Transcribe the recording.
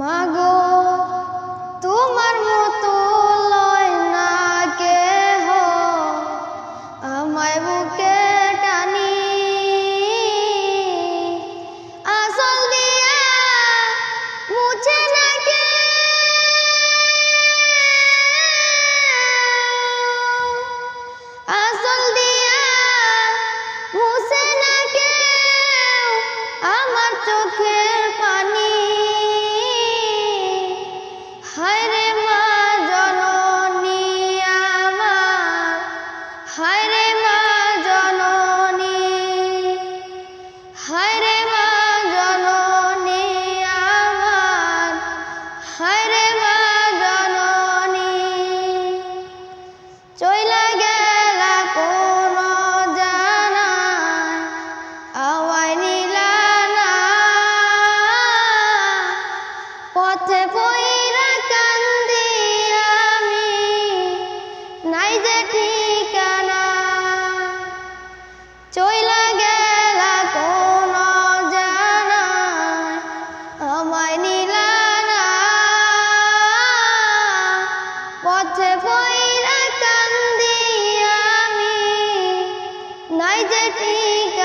মাগো, তোমার মতো লয় না কেহ। আমায় বুকে টানি। আসল দিয়া মুছে না কে। আসল দিয়া মুছে না কে আমার চোখের পানি ঠিক